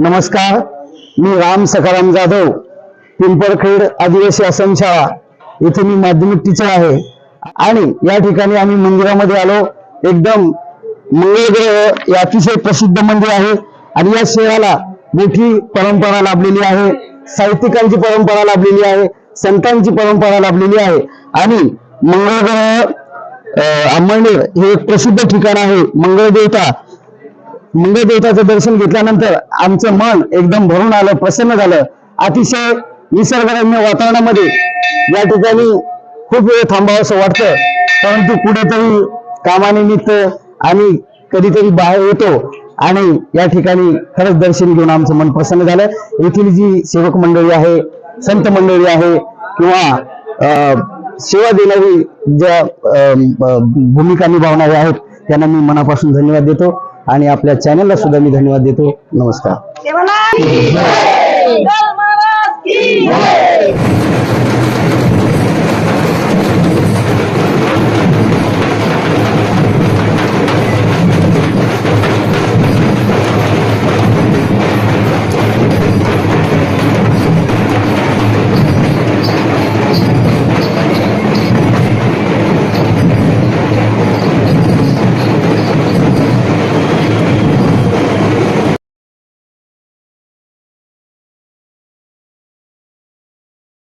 नमस्कार मी राम सखाराम जाधव पिंपळखेड आदिवासी आश्रमशाळा इथे मी माध्यमिक टीचर आहे. आणि या ठिकाणी आम्ही मंदिरामध्ये आलो. एकदम मंगळग्रह हे अतिशय प्रसिद्ध मंदिर आहे. आणि या शहराला मोठी परंपरा लाभलेली आहे. साहित्यिकांची परंपरा लाभलेली आहे. संतांची परंपरा लाभलेली आहे. आणि मंगळग्रह अंबळनेर हे एक प्रसिद्ध ठिकाण आहे. मंगळदेवता मंगळ देवताचं दर्शन घेतल्यानंतर आमचं मन एकदम भरून आलं प्रसन्न झालं. अतिशय निसर्गरम्य वातावरणामध्ये या ठिकाणी खूप वेळ थांबावं असं वाटतं. परंतु कुठेतरी कामानिमित्त आणि कधीतरी बाहेर येतो आणि या ठिकाणी खरंच दर्शन घेऊन आमचं मन प्रसन्न झालं. येथील जी सेवक मंडळी आहे संत मंडळी आहे किंवा अं, सेवा देणारी ज्या अं, भूमिका निभावणारे आहेत त्यांना मी मनापासून धन्यवाद देतो. आणि आपल्या चॅनलला सुद्धा मी धन्यवाद देतो. नमस्कार.